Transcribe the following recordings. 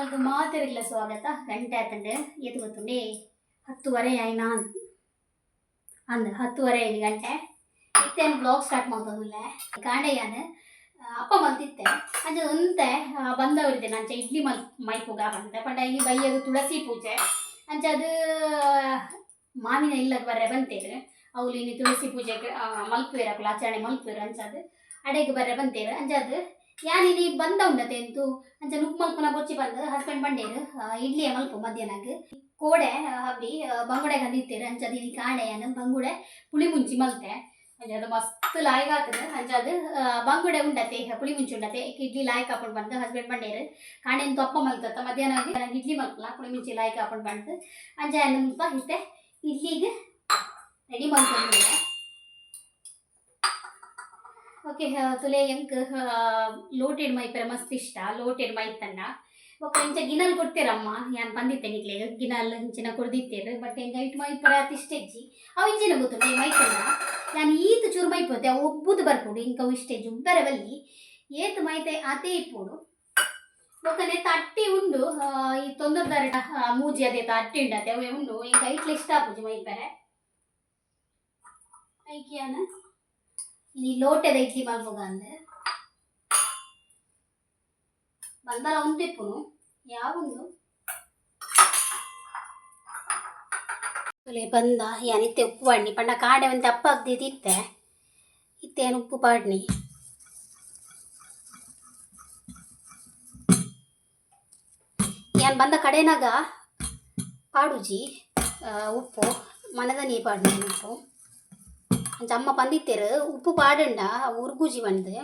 ಮಾತಿರಲಿಲ್ಲ ಸ್ವಾಗತ. ಗಂಟೆ ಆತಂಡೆ. ಎದ್ ಗೊತ್ತುಂಡೆ ಹತ್ತುವರೆ ಆಯ್ನಾ ಅಂದ. ಹತ್ತುವರೆ ಐದು ಗಂಟೆ. ಇತ್ತೇನು ಬ್ಲಾಗ್ ಸ್ಟಾರ್ಟ್ ಮಾಡ್ತದಿಲ್ಲ ಕಾಂಡೆಯಾನ ಅಪ್ಪ ಮಲ್ತಿತ್ತೆ ಅದು ಅಂತೆ ಬಂದವರಿದೆ. ನಂಚೆ ಇಡ್ಲಿ ಮಲ್ ಮೈಪುಗ ಬಂದೆ ಪಂಡ ಇಲ್ಲಿ ಬೈಯದು ತುಳಸಿ ಪೂಜೆ. ಅಂಚೆ ಅದು, ಮಾವಿನ ಇಲ್ಲದ ಬರ್ರೆ ಬಂತೇರು ಅವ್ಲು ಇನ್ನು ತುಳಸಿ ಪೂಜೆಗೆ ಮಲ್ಪುವಿರಕ್ಕಲ್ಲ ಆಚರಣೆ ಮಲ್ಪುವಿರ ಅಂಚದು ಅಡೆಗೆ ಬರ್ರೆ ಬಂತೇರು ಅಂಚದು ಯಾನಿನಿ ಬಂದ ಉಂಡತೆ ಎಂತು ಅಂಚ ನುಕ್ ಮಲ್ಪುನ ಬೊಚ್ಚಿ ಬಂದು ಹಸ್ಬೆಂಡ್ ಬಂಡೇರು ಇಡ್ಲಿ ಮಲ್ಪು ಮಧ್ಯಾಹ್ನಗ್ ಕೋಡೆ ಹಬ್ಬಿ ಬಂಗುಡೆ ಕಂದಿತ್ತೇರು ಅಂಚ ಕಾಣೆ ಯನ್ ಬಂಗುಡೆ ಪುಳಿ ಮುಂಚಿ ಮಲ್ತೆ. ಅಂಚ ಅದು ಮಸ್ತ್ ಲಾಯ್ಕ್ ಆಗ್ತದೆ ಅಂಚ ಅದು ಬಂಗುಡೆ ಉಂಡತೆ, ಪುಳಿ ಮುಂಚಿ ಉಂಡತೆ. ಇಡ್ಲಿ ಲಾಯ್ಕ್ ಹಾಕೊಂಡು ಬಂದು ಹಸ್ಬೆಂಡ್ ಬಂಡೇರು. ಕಾಣೆ ತಪ್ಪ ಮಲ್ತತ್ತ ಮಧ್ಯಾಹ್ನ ಇಡ್ಲಿ ಮಲ್ಪಲ ಪುಳಿ ಮುಂಚಿ ಲಾಯ್ಕ್ ಹಾಕೊಂಡು ಬಂದು. ಅಂಚ ಮುಲ್ಪ ಹಿತ್ತೆ ಇಡ್ಲಿಗೆ ರೆಡಿ ಮಾಡ್ಕೊಂಡಿದ್ದೆ ಓಕೆ ತುಲೆ ಎಂಕ್ ಲೋಟೆಡ್ ಮೈಪರ ಮಸ್ತ್ ಇಷ್ಟ ಲೋಟೆಡ್ ಮೈತನ್ನ ಒಕ್ಕ ಇಂಚ ಗಿನಲ್ ಕೊಡ್ತೇರಮ್ಮ. ಯಾನ್ ಬಂದಿತ್ತೆ ನಿಕ್ಲೆ, ಗಿನಲ್ ಇಂಚಿನ ಕೊಡ್ದಿತ್ತೇರು ಬಟ್ ಎಂಗ ಇಟ್ ಮೈಪರ ಅತಿ ಇಷ್ಟೆಜ್ಜಿ ಅವು ಇಂಚಿನ ಗೊತ್ತು ಮೈತನ್ನ ನಾನು ಈತ ಚೂರು ಮೈಪೋತೆ ಅವು ಒಬ್ಬುದು ಬರ್ಕೊಡು, ಇಂಕ ಅವು ಇಷ್ಟೆಜ್ಜಿ ಉಬ್ಬರ ಬಲ್ಲಿ ಏತ್ ಮೈತೆ ಅದೇ ಇಪ್ಪೋಡು. ಒಕ್ಕನೆ ತಟ್ಟಿ ಉಂಡು ಈ ತೊಂದರ್ದಾರ ಮೂಜಿ ಅದೇ ತಟ್ಟಿ ಉಂಡತೆ, ಅವೇ ಉಂಡು. ಇಂಕ ಇಟ್ಲೆ ಇಷ್ಟ ಆಪುಜಿ ಮೈಪೆರೆ ಐಕಿಯಾನ? ಈ ಲೋಟದ ಇಡ್ಲಿ ಮಾಡ್ಬೋಗ ಅಂದೆ ಬಂದಲ್ಲ ಒಂದಿಪ್ಪುನು ಯಾವೊಂದು ಬಂದ ಯಾನಿತ್ತೆ ಉಪ್ಪು ಪಾಡ್ನಿ ಪಂಡ ಕಾಡೆ ಒಂದು ಅಪ್ಪ ಅಗ್ದಿದ್ದಿತ್ತೆ ಇತ್ತೇನು ಉಪ್ಪು ಪಾಡ್ನಿ ಯಾನ್ ಬಂದ ಕಡೆನಾಗ ಪಾಡುಜಿ ಆ, ಉಪ್ಪು ಮನದ ನೀ ಪಾಡ್ನಿ ಉಪ್ಪು ಅಂಚ ಅಮ್ಮ ಬಂದಿತ್ತೆರು ಉಪ್ಪು ಪಾಡಂಡ ಉರ್ಗೂಜಿ ಬಂದು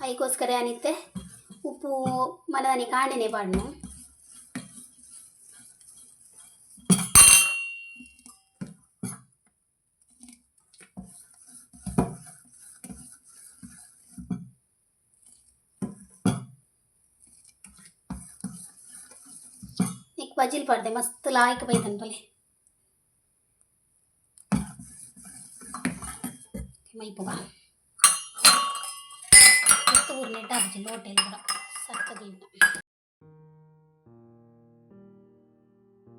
ಅದಕ್ಕೋಸ್ಕರ ಅನಿತ್ತೆ ಉಪ್ಪು ಮನದನಿ ಕಾಂಡೆನೆ ಪಾಡ್ನು ಬಜಿಲ್ ಪಾಡ್ದೆ ಮಸ್ತ್ ಲಾಯ್ಕ್ ಬೈದನ್ ಬಲೆ बोले ಮೈಪುಗ ಎತ್ತು ಊರು ನೆಟ್ಟ ಹಚ್ಚಿ ಲೋಟೆ ಕೂಡ ಸಕ್ಕದಿಂದ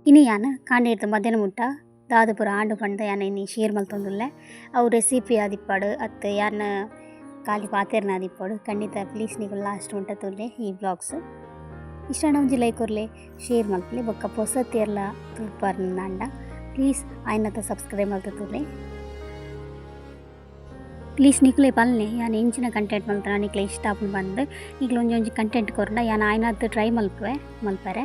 ಇನಿ ಯಾನ ಕಾಂಡೆ ಇರ್ತ ಮಧ್ಯಾಹ್ನ ಮುಟ್ಟ ದಾದಪುರ ಆಂಡು ಪಂಡ ಯಾನ ಇನಿ ಶೇರ್ ಮಲ್ತೊಂದುಲ್ಲೆ ಅವು ರೆಸಿಪಿ ಆದಿಪ್ಪಾಡು ಅತ್ತು ಯಾನ ಖಾಲಿ ಪಾತೆರ್ನ ಆದಿಪ್ಪಾಡು ಖಂಡಿತ ಪ್ಲೀಸ್ ನೀವು ಲಾಸ್ಟ್ ಉಂಟ ತೊಲ್ಲೆ ಈ ಬ್ಲಾಗ್ಸ್ ಇಷ್ಟ ಒಂಜಿ ಲೈಕ್ ಕೊರ್ಲೆ ಶೇರ್ ಮಲ್ಪಲೆ ಬೊಕ್ಕ ಪೊಸತ್ತೇರ್ಲ ತುಲ್ಪಾರ್ ನಂಡ ಪ್ಲೀಸ್ ಆಯ್ನತ್ತ ಸಬ್ಸ್ಕ್ರೈಬ್ ಮಾಡ್ತಾ ತುಲ್ಲೆ ಪ್ಲೀಸ್ ನಿಕ್ಲೆ ಪಲ್ಲೆ ಯಾನ್ ಎಂಚಿನ ಕಂಟೆಂಟ್ ಮಲ್ತಾನ ನಿಕ್ಲೆ ಇಷ್ಟ ಆಪುಂಡು ಬಂದು. ಈಗಲ ಒಂಜಿ ಒಂಜಿ ಕಂಟೆಂಟ್ ಕೊರ್ನ. ಯಾನ್ ಆಯ್ನದ್ದು ಟ್ರೈ ಮಲ್ಪುವೆ, ಮಲ್ಪರೆ.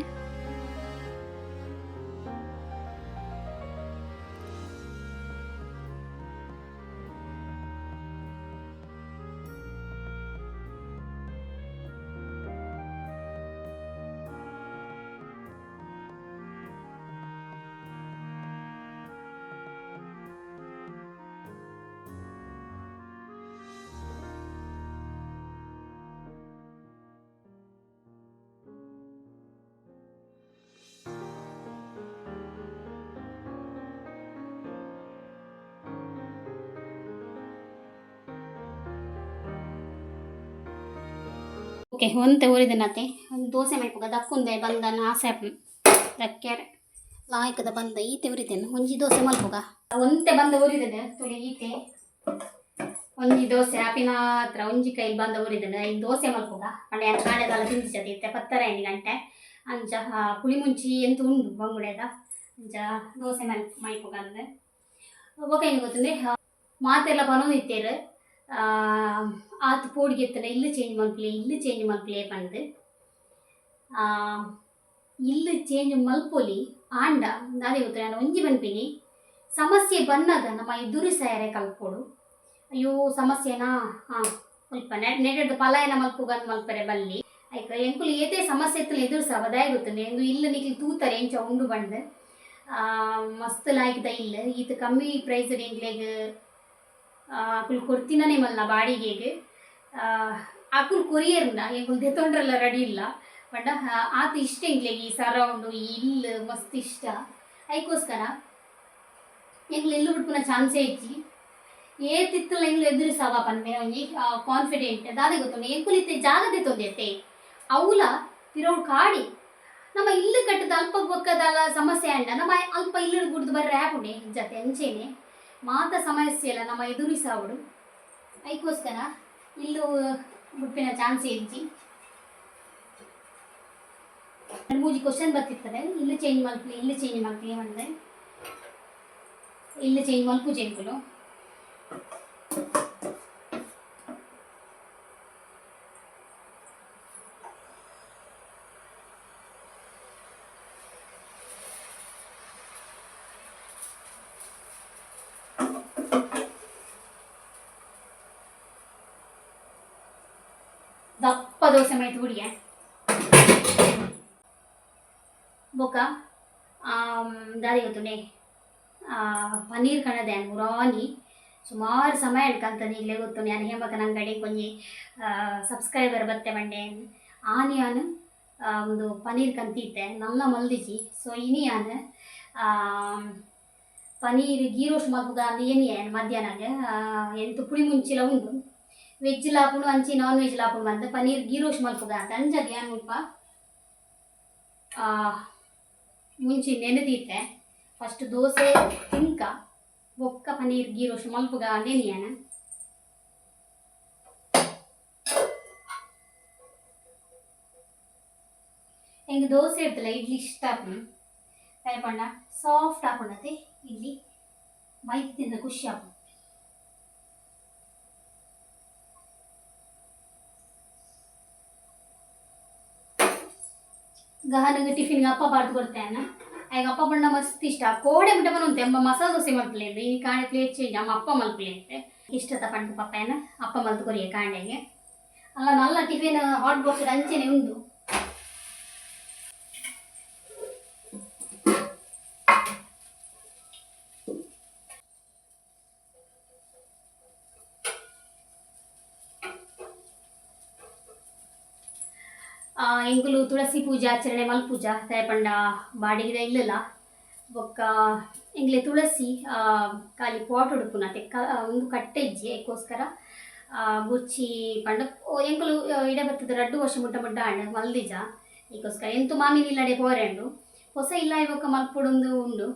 ಓಕೆ ಒಂತೆ ಊರಿದನತೆ ದೋಸೆ ಮೈಪುಗ ದಕ್ಕೊಂದೆ ಬಂದನ ಆಸೆ. ದಕ್ಕೆರೆ ಲಾಯಕದ ಬಂದ ಈತೆ ಉರಿದೇನು ಒಂಜಿ ದೋಸೆ ಮಲ್ಪುಗ ಒಂತೆ ಬಂದ ಉರಿದನೆ ತುಳಿ ಈತೆ ಒಂಜಿ ದೋಸೆ ಆಪಿನ ಹತ್ರ ಒಂಜಿ ಕೈಲಿ ಬಂದ ಉರಿದನೆ ಈ ದೋಸೆ ಮಲ್ಪುಗ ಪಂಡೆ ಏನು ಕಾಳೆದಲ್ಲ ತಿಂದಿಸತಿ ಇತ್ತೆ ಪತ್ತರ ಎಂಟು ಗಂಟೆ. ಅಂಚ ಪುಳಿ ಮುಂಚಿ ಎಂತ ಉಂಡು ಬಂಗುಡೆದ ಅಂಚ ದೋಸೆ ಮಲ್ ಮೈಪೋಗ ಅಂದ್ರೆ ಒಬ್ಬ ಏನು ಗೊತ್ತಂದ್ರೆ ಮಾತೆಲ್ಲ ಪನೋದಿತ್ತೇರು ಆತು ಪೋಡಿಗೆ ಎತ್ತನ ಇಲ್ಲಿ ಚೇಂಜ್ ಮಲ್ಪಲೆ ಇಲ್ಲಿ ಚೇಂಜ್ ಮಲ್ಪಲೆ ಪಂದ್ ಇಲ್ಲಿ ಚೇಂಜ್ ಮಲ್ಪೊಲಿ ಆಂಡ ಗೊತ್ತ ನಾನು ಒಂಜಿ ಬನ್ಪಿನಿ ಸಮಸ್ಯೆ ಬಂದಾಗ ನಮ್ಮ ಎದುರು ಸಾಯರೆ ಕಲ್ಪೋಡು ಅಯ್ಯೋ, ಸಮಸ್ಯೆನಾ? ಸ್ವಲ್ಪ ನೆಡೆದು ಪಲಾಯನ ಮಲ್ಪುಗನ್ ಮಲ್ಪರೆ ಬಲ್ಲಿ. ಐಕ ಎಂಕುಲು ಏತೇ ಸಮಸ್ಯೆ ಎತ್ತಲ ಎದುರು ಸಹ ಬದಾಯ ಗೊತ್ತಂಡೆ ಎಂದು ಇಲ್ಲ ನಿಕ್ಲಿ ತೂತಾರೆ, ಎಂಚ ಉಂಡು ಬಂದು. ಮಸ್ತ್ ಲಾಯ್ಕದ ಇಲ್ಲ. ಇದು ಕಮ್ಮಿ ಪ್ರೈಸ್ ಎಂಗ್ಲೆಗ್ ಅಕುಲ್ ಕೊಡ್ತೀನೇ ಮಲ್ಲ ಬಾಡಿಗೆಗೆ. ಅಕುಲ್ ಕೊರಿಯರ್ನ ಎಂಕುಲ್ ದೆತೊಂಡ್ರೆಲ್ಲ ರೆಡಿ ಇಲ್ಲ. ಬಟ್ ಆತ ಇಷ್ಟ ಇಲ್ಲ ಈ ಸರೌಂಡು ಈ ಇಲ್ಲು ಮಸ್ತ್ ಇಷ್ಟ. ಅದಕ್ಕೋಸ್ಕರ ಎಂಗ್ಲು ಎಲ್ಲೂ ಬಿಡ್ಪುನ ಚಾನ್ಸೇ ಐತಿ ಏತಿತ್ತಲ್ಲ ಎಂಗ್ಲು ಎದುರು ಸಾವ ಒಂಜಿ ಕಾನ್ಫಿಡೆಂಟ್ ದಾದೆ ಗೊತ್ತುಂಡು ಎಂಕುಲ್ ಇತ್ತೆ? ಜಾಗದೆ ತೊಂದೈತೆ ಅವಲ ತಿರೋಡು ಕಾಡಿ. ನಮ್ಮ ಇಲ್ಲು ಕಟ್ಟದ ಅಲ್ಪ ಬೊಕ್ಕದಲ್ಲ ಸಮಸ್ಯೆ ಅಂಡ. ನಮ್ಮ ಅಲ್ಪ ಇಲ್ಲು ಗುಡ್ದು ಬರ್ರೆ ಆಪುಂಡೆ ಜತೆ, ಅಂಚೆನೆ. ಮಾತ ಸಮಸ್ಯೆ ಇಲ್ಲ, ನಮ್ಮ ಎದುರಿಸಾವಡು ಅದಕ್ಕೋಸ್ಕರ ಇಲ್ಲೂ ಗುಪ್ಪಿನ ಚಾನ್ಸ್ ಇಜ್ಜಿ ಮೂಜಿ ಕ್ವಶನ್ ಬರ್ತಿರ್ತದೆ. ಇಲ್ಲೂ ಚೇಂಜ್ ಮಾಡ್ತೀನಿ, ಇಲ್ಲೂ ಚೇಂಜ್ ಮಾಡ್ತೀನಿ ಅಂದರೆ. ಇಲ್ಲೂ ಚೇಂಜ್ ಮಲ್ಪು ಜೇಂಕುಲು ದಪ್ಪ ದೋಸೆ ಮೈತು ಬಿಡಿಯೇ ಬೊಕ ದಾರಿ ಗೊತ್ತುಂಡೆ ಪನ್ನೀರ್ ಕಣದೆ ಮುರಾನಿ ಸುಮಾರು ಸಮಯ ಹಿಡ್ಕಂತದೆ ಇಲ್ಲೇ ಗೊತ್ತು ನಾನು ಹೇಮಕ ನಂಗಡಿ ಕೊಂಜಿ ಸಬ್ಸ್ಕ್ರೈಬರ್ ಬತ್ತೆ ಬಂಡೆ ಆನಿ ಯಾನು ಆ, ಒಂದು ಪನ್ನೀರ್ ಕಂತಿತ್ತೆ ನಲ್ಲ ಮಲ್ದಿಜಿ ಸೊ ಇನಿ ಯಾನು ಪನೀರ್ ಗೀ ರೋಸ್ಟ್ ಮಲ್ಪುಗ ಅಂದ್ ಏನಿ ಏನು ಮಧ್ಯಾಹ್ನಗೆ ಎಂತು ಪುಳಿ ಮುಂಚಿಲ ಉಂಡು ವೆಜ್ ಲಾಪುನು ಅಂಚಿ ನಾನ್ ವೆಜ್ ಲಾಪುನು ಬಂದು ಪನೀರ್ ಗೀ ರೋಸ್ಟ್ ಮಲ್ಪುಗ ಅಂತ ಅಂಜಗೆ ಏನು ಮುಲ್ಪ ಆ, ಮುಂಚೆ ನೆನೆದಿತ್ತೆ ಫಸ್ಟ್ ದೋಸೆ ತಿನ್ಕ ಬೊಕ್ಕ ಪನೀರ್ ಗೀ ರೋಸ್ಟ್ ಮಲ್ಪುಗ ನೆನೆಯನ ಹೆಂಗೆ ದೋಸೆ ಇರ್ತಲ್ಲ ಇಡ್ಲಿ ಇಷ್ಟ ಆಪುನು ಕೈಪಂಡ ಸಾಫ್ಟ್ ಆಪುಂಡತೆ ಇಡ್ಲಿ ಮೈತ್ ತಿಂದ ಖುಷಿ ಆಪುನು ಟಿಫಿನ್ ಟಿಫಿನ್ಗೆ ಅಪ್ಪ ಬಾರ್ದು ಕೊಡ್ತೇನೆ. ಆಗ ಅಪ್ಪ ಬಣ್ಣ ಮಸ್ತ್ ಇಷ್ಟ. ಕೋಡೆ ಬಿಟ್ಟ ಬಂದು ಎಂಬ ಮಸಾಲ ದೋಸೆ ಮಲ್ಪಲೆ ಈ ಕಾಣೆ ಪ್ಲೇಟ್ ಚೇಂಜ್ ಅಮ್ಮ ಅಪ್ಪ ಮಲ್ಪಲೆ ಅಂತೆ ಇಷ್ಟ ಪಪ್ಪ ಏನ ಅಪ್ಪ ಮಲ್ತು ಕೊರಿಯ ಕಾಣೆಗೆ ಅಲ್ಲ ನಲ್ಲ ಟಿಫಿನ್ ಹಾಟ್ ಬಾಕ್ಸ್ ಅಂಚೆನೆ ಉಂಟು. ಎಂಕುಲು ತುಳಸಿ ಪೂಜೆ, ಆಚರಣೆ ಮಲ್ಪೂಜ ಪಂಡ ಬಾಡಿಗೆ ಇಲ್ಲಲ್ಲ. ಬೊಕ್ಕ ಎಂಗ್ಲೆ ತುಳಸಿ ಖಾಲಿ ಪಾಟ್ ಉಡುಪುನ ತೆಕ್ಕ ಒಂದು ಕಟ್ಟೆ ಇಜ್ಜಿ ಅದಕ್ಕೋಸ್ಕರ ಬುಚ್ಚಿ ಪಂಡ ಎಂಕುಲು ಇಡ ಬರ್ತದ ರಡ್ಡು ವರ್ಷ ಮುಟ್ಟ ಮುಟ್ಟ ಆಂಡ ಮಲ್ದಿಜ. ಈಗೋಸ್ಕರ ಎಂತು ಮಾಮಿನ ಇಲ್ಲಡೆ ಹೋರೆಂಡು ಹೊಸ ಇಲ್ಲ ಇವಕ್ಕ ಮಲ್ಪುಡೊಂದು ಉಂಡು.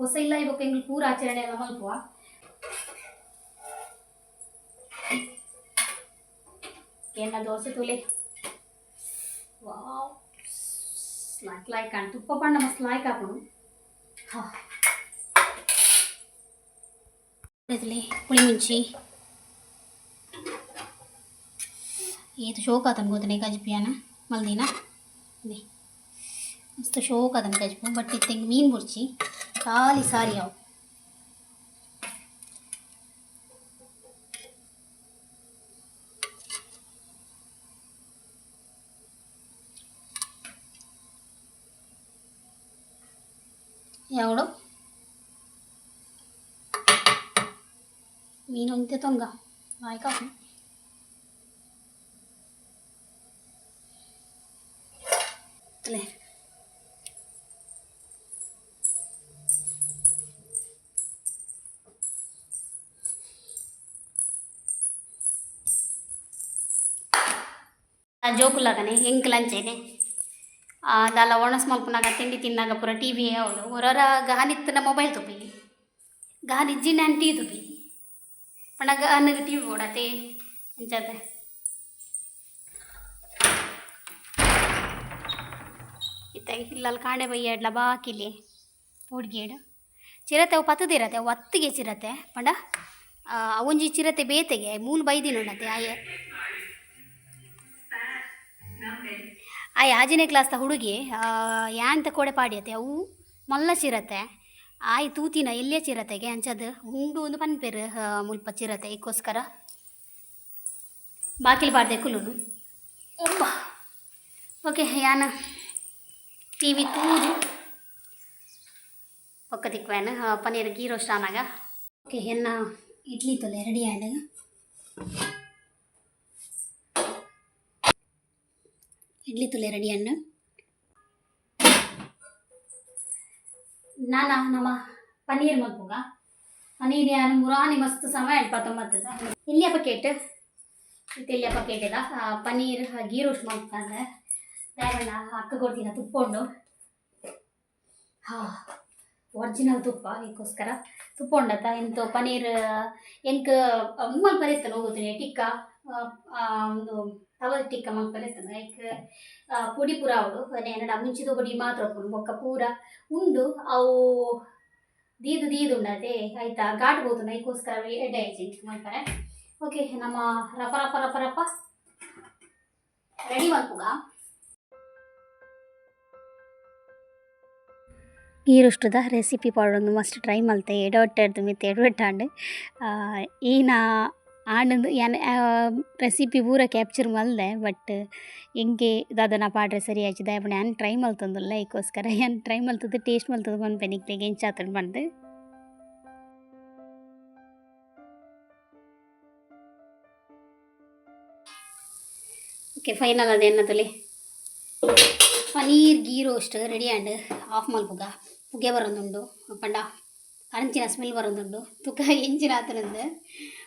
ಹೊಸ ಇಲ್ಲ ಇವಕ್ಕ ಎಂಗ್ಲು ಪೂರ ಆಚರಣೆ ಎಲ್ಲ ಮಲ್ಪುವ. ಏನ dosa ತುಲೆ? Wow slack like and ತುಪ್ಪ ಪಂಡ ಮಸ್ತ್ ಲೈಕ್ ಹಾಕೋಣ ಇದ್ರಲ್ಲಿ ಪುಳಿ ಮುಂಚಿ ಇದು ಶೋಕ್ ಆತನ ಗೊತ್ತನೆ ಗಜ್ಪಿಯಾನ ಮಲ್ದಿನ ಇದೆ ಮಸ್ತ್ ಶೋಕ್ ಆತನ ಗಜ್ಪು ಬಟ್ ಇತ್ತಂಗೆ ಮೀನು ಬುರ್ಚಿ ಖಾಲಿ ಸಾರಿ ಅವು ఎవడు? నేను అంతే తొంగ. నాయి కాదు లంచ్ ఇంకలంచేనే ದಾಲ ಒಣಸ್ ಮಲ್ಪನಾಗ ತಿಂಡಿ ತಿನ್ನಾಗ ಪೂರ ಟಿ ವಿ ಅವಳು. ಹೊರರ ಗಹನಿತ್ತನ ಮೊಬೈಲ್ ತುಪ್ಪಿ ಗಹನ್ ಇಜ್ಜಿನ ಟೀ ತುಪ್ಪಿ ಪಣ ಗಹನಿಗೆ ಟಿ ವಿ ಓಡತೆ ಅಂಚದ ಇತ್ತ ಇಲ್ಲಲ್ಲಿ ಕಾಣೆ ಬೈ ಎಡ್ಲ ಬಾಕಿಲಿ ಹುಡುಗಿಡು ಚಿರತೆ ಅವು ಪತ್ತದಿರತ್ತೆ ಒತ್ತಿಗೆ ಚಿರತೆ. ಪಂಡ ಅವಂಜಿ ಚಿರತೆ ಬೇತೆಗೆ ಮೂಲು ಬೈದಿನೊಡತೆ ಆಯೆ. ಆ ಯಾಜನೇ ಕ್ಲಾಸ್ದ ಹುಡುಗಿ ಯಾಂತ ಕೋಡೆ ಪಾಡ್ಯತೆ, ಅವು ಮಲ್ಲ ಚಿರತೆ, ಆಯ್ ತೂತಿನ ಎಲ್ಲೇ ಚಿರತೆಗೆ ಅಂಚದು ಉಂಡು ಒಂದು ಪನ್ಪೇರು ಮುಲ್ಪ ಚಿರತೆ ಇಕ್ಕೋಸ್ಕರ. ಬಾಕಿಲು ಪಾಡ್ದೆ ಕುಲುನು ಓಕೆ, ಯಾನ? ಟಿ ವಿ ತೂದು. ಒಕ್ಕ ತಿಕ್ವೇನ ಪನ್ನೀರ್ ಗೀ ಓಕೆ ಎನ್ನ ಇಡ್ಲಿ ತೊಲೆ, ರೆಡಿ ಆಂಡಗ ಇಡ್ಲಿ ತುಲೆ ರೆಡಿ ನಾನು ನಮ್ಮ ಪನ್ನೀರ್ ಮಲ್ಪುಗ. ಪನ್ನೀರ್ ಯಾರು ಮುರಾನಿ ಮಸ್ತ್ ಸಮಯ ಇಪ್ಪತ್ತೊಂಬತ್ತದ ಇಲ್ಲಿಯ ಪಕೇಟ್ ಇಲ್ಲಿಯ ಪಕೇಟ್ ಇದ? ಪನ್ನೀರ್ ಗೀ ರೋಸ್ಟ್ ಮಲ್ಪಂದ ದಾಯಬಣ್ಣ ಅಕ್ಕ ಕೊಡ್ತೀನಿ ತುಪ್ಪೊಂಡು ಹಾ ಒರಿಜಿನಲ್ ತುಪ್ಪ ಇದಕ್ಕೋಸ್ಕರ. ತುಪ್ಪ ಉಂಡತ್ತ ಪನ್ನೀರ್ ಎಂಕ್ ಉಮ್ಮಲ್ ಬರೀತಾನೆ ಹೋಗುತ್ತೀನಿ, ಟಿಕ್ಕ ಒಂದು ಟಿಕ್ಕ ಮಲ್ ಬರೀತಾನೆ ಲೈಕ್ ಪುಡಿ ಪೂರ ಅವಳು. ನೆನಡ ಮುಂಚಿದ ಪುಡಿ ಮಾತ್ರ ಬೊಕ್ಕ ಪೂರ ಉಂಡು. ಅವು ದೀದು ದೀದು ಉಂಡದೆ ಆಯ್ತಾ? ಗಾಟ್ ಹೋಗುತ್ತಂಡ ಇದಕ್ಕೋಸ್ಕರ ಎಡ್ಡೆ ಆಯ್ತು ಮಾಡ್ತಾರೆ. ಓಕೆ ನಮ್ಮ ರಪ ರಪ ರಪ ರಪ. ರೆಡಿ ಮಾಡ್ಕೋಗ? ಈರುಷ್ಟುದ ರೆಸಿಪಿ ಪಾಡೊಂದು ಮಸ್ಟ್ ಟ್ರೈ ಮಲ್ತೆ. ಎಡವಟ್ಟೆಡ್ದು ಮಿತ್ ಎಡವಟ್ಟಾಂಡ್ ಈನ ಆಂಡ್ ಯಾನ್ ರೆಸಿಪಿ ಪೂರ ಕ್ಯಾಪ್ಚರ್ ಮಲ್ದೆ ಬಟ್ ಎಂಗೆ ದಾದನ ಪಾಡ್ರೆ ಸರಿ ಆಯ್ತು ಯಾನ್ ಟ್ರೈ ಮಲ್ತೊಂದುಲ್ಲ ಲೈಕೋಸ್ಕರ ಯಾನ್ ಟ್ರೈ ಮಲ್ತದ್ದು ಟೇಸ್ಟ್ ಮಲ್ತದ್ದು ಬಂದ್ಪೆ ನಿಕ್ಲೆಗೆ ಎಂಚಾತಂಡು ಬಂದು ಓಕೆ ಫೈನಲ್ ಅದೇನ ತೊಲಿ paneer ghee roast ready and off ಮಲ್ಪುಗ ಪುಗೆ. ಬರೋದುಂಡು ಪಂಡ ಅಂಚಿನ ಸ್ಮೆಲ್ ಬರೋದುಂಡು ತುಕ ಎಂಚಿನ ಆತನಂದು.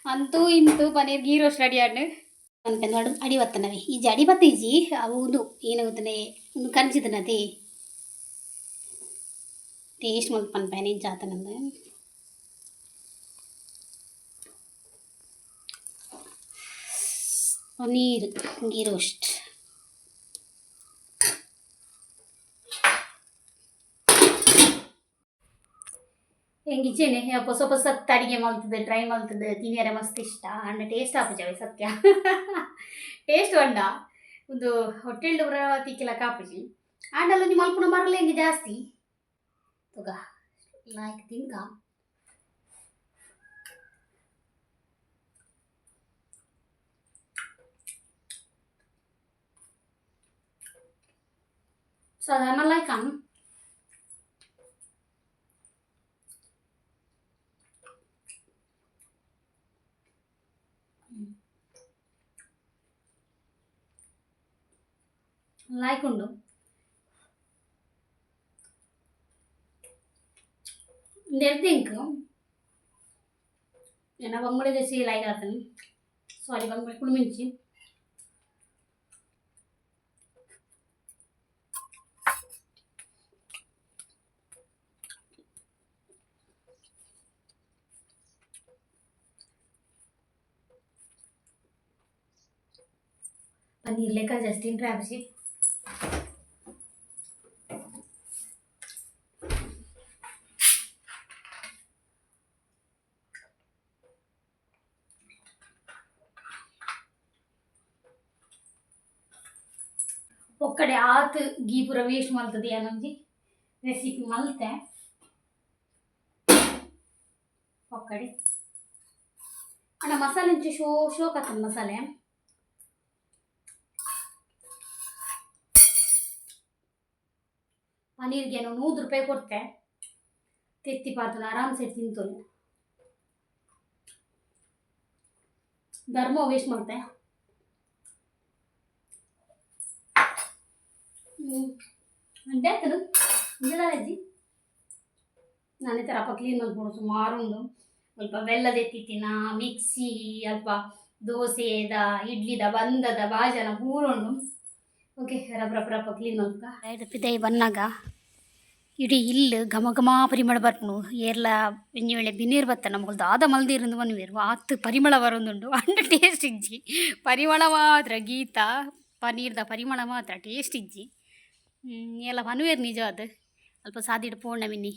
ಅಂತೂ ಇಂತೂ paneer ghee roast ready and ಅನ್ಕೊಂಡು ಅಡು ಅಡಿ ಬತ್ತನವೆ ಈಜಿ ಅಡಿ ಬತ್ತ ಈಜಿ ಅವು ಏನಾಗುತ್ತಾನೆ ಒಂದು ಕನ್ಸಿದನತಿ ಟೇಸ್ಟ್ ಮಲ್ಪು ಪನ್ಪೇನೆ ಏನು ಆತನಂದು ಪನೀರ್ ಗೀ ರೋಸ್ಟ್ ಹೆಂಗಿಚ್ಚೇನೆ ಹೊಸ ಹೊಸ ಅಡಿಗೆ ಮಾಡ್ತದೆ ಟ್ರೈ ಮಾಡ್ತದೆ ತಿನ್ನಿಯರೆ ಮಸ್ತ್ ಇಷ್ಟ ಅಂಡ್ ಟೇಸ್ಟ್ ಆಪುಜವೆ ಸತ್ಯ ಟೇಸ್ಟ್ ಒಂಡ ಒಂದು ಹೊಟ್ಟೆಲ್ ಬರ ತಿಕ್ಕಿಲ ಕಾಪುಜಿ ಆಂಡ್ ಅಲ್ಲಿ ಮಲ್ಪುನ ಮರಲ್ಲ ಹೆಂಗೆ ಜಾಸ್ತಿ ತುಗ ಲೈಕ್ ತಿಂಗ ಸಾಧಾರಣ ಲೈಕ್ ಅನ್ లైకుండు ನೆರೆದು ಇಂಕು ಏನ ಬಂಗುಳಿ ದೇಸಿ ಲೈಕ್ ಆತನು ಸಾರಿ ಬಂಗುಳಿ ಕುಳುಮಿಂಚಿ ಪನ್ನೀರ್ ಲೆಕ್ಕ ಜಸ್ಟಿನ್ ಟ್ರಾಪ್ಸಿ ಒಕ್ಕಡೆ ಆತ್ ಗೀ ಪೂರ ವೇಸ್ಟ್ ಮಲ್ತದೆ ಏನೊಂಜಿ ರೆಸಿಪಿ ಮಲ್ತೆ ಒಕ್ಕಡೆ ಅಣ್ಣ ಮಸಾಲೆ ಒಂಚೂರು ಶೋ ಶೋ ಕತ್ತನ ಮಸಾಲೆ ಪನೀರ್ಗೆ ಏನೋ ನೂರು ರೂಪಾಯಿ ಕೊಡ್ತೆ ತೆತ್ತಿ ಪಾರ್ತನ ಆರಾಮ್ಸೆ ತಿಂತೋನು ಧರ್ಮ ವೇಸ್ಟ್ ಮಾಡ್ತೆ అంటే అతను ఇదిలాది ನಾನೇ ಥರ ಅಪ್ಪ ಕ್ಲೀನ್ ಮಾಡ್ಕೊಡು ಸುಮಾರೊಂದು ಸ್ವಲ್ಪ ಬೆಲ್ಲದ ಎತ್ತಿತ್ತಿನ ಮಿಕ್ಸಿ ಅಲ್ಪ ದೋಸೆದ ಇಡ್ಲಿದ ಬಂದದ ಬಾಜನ ಹೂರೊಂಡು ಓಕೆ ರಬ್ಬ ರಬ್ಬ ರಬ್ಬ ಕ್ಲೀನ್ ಮಾಡ್ಕ ಪಿದೈ ಬಂದಾಗ ಇಡೀ ಘಮ ಘಮ ಪರಿಮಳ ಬರ್ಪನು ಏರ್ಲ ಬೆಂಜಿ ವೇಳೆ ಬಿನೀರು ಬತ್ತ ನಮಗೆ ದಾದ ಮಲ್ದಿರಂದು ಬಂದಿರು ಆತು ಪರಿಮಳ ಬರೋದುಂಡು ಅಂಡ ಟೇಸ್ಟ್ ಇಜ್ಜಿ ಪರಿಮಳ ಮಾತ್ರ ಗೀತ ಪನೀರ್ದ ಪರಿಮಳ ಮಾತ್ರ ಟೇಸ್ಟ್ ಇಜ್ಜಿ ಎಲ್ಲ ಮನ್ವೇರು ನಿಜ ಅದು ಅಲ್ಪ ಸಾದಿಡು ಪೋಣ್ಣ ಮಿನ್ನಿ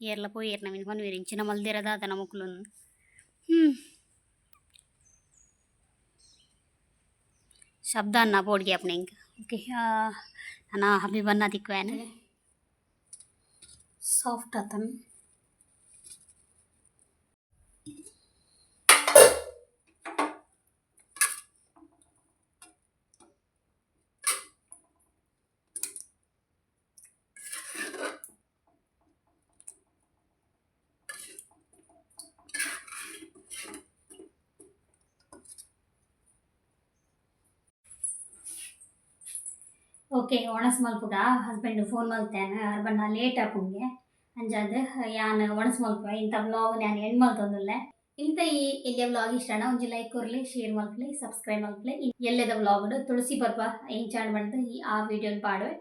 ಏರ್ಲ ಪೋಯೇರ್ನ ಮಿನಿ ಮನ್ವೇರು ಇಂಚಿನ ಮಲ್ದಿರದಾದ ನಮಕ್ಲುನು ಹ್ಞೂ ಶಬ್ದ ಅನ್ನ ಬೋಡ್ಗೆ ಅಪ್ನೆ ಹಿಂಗೆ ಓಕೆ ನಾನು ಹಬೀಬನ್ನ ತಿಕ್ವೇನೆ ಸಾಫ್ಟ್ ಆತನ್ ಓಕೆ, ಒಣಸ್ ಮಲ್ಪುಗ ಹಸ್ಬೆಂಡ್ ಫೋನ್ ಮಲ್ತೇನೆ ಅರ್ಬಣ್ಣ ಲೇಟ್ ಆಪುಂಗೆ ಅಂಜಾದ್, ಯಾನ್ ಒಣಸ್ ಮಲ್ಪ ಇಂಥ ಬ್ಲಾಗ್ ನಾನು ಹೆಣ್ಣು ಮಲ್ತೊಂದುಲ್ಲೆ? ಇಂತ ಈ ಎಲ್ಲಿಯ ವ್ಲಾಗ್ ಅಣ್ಣ ಒಂಜಿ ಲೈಕ್ ಕೊರ್ಲಿ ಶೇರ್ ಮಲ್ಪಲಿ ಸಬ್ಸ್ಕ್ರೈಬ್ ಮಲ್ಪಲಿ. ಎಲ್ಲದ ವ್ಲಾಗ್ ತುಳಸಿ ಬರ್ಪ ಎಂಚಾಡ್ ಮಾಡಿದ್ದು ಈ ಆ ವಿಡಿಯೋನ ಪಾಡುವೆ.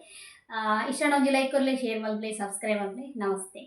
ಇಷ್ಟ ಒಂಜಿ ಲೈಕ್ ಕೊರ್ಲಿ ಶೇರ್ ಮಲ್ಪಲಿ ಸಬ್ಸ್ಕ್ರೈಬ್ ಮಲ್ಪಲಿ. ನಮಸ್ತೆ.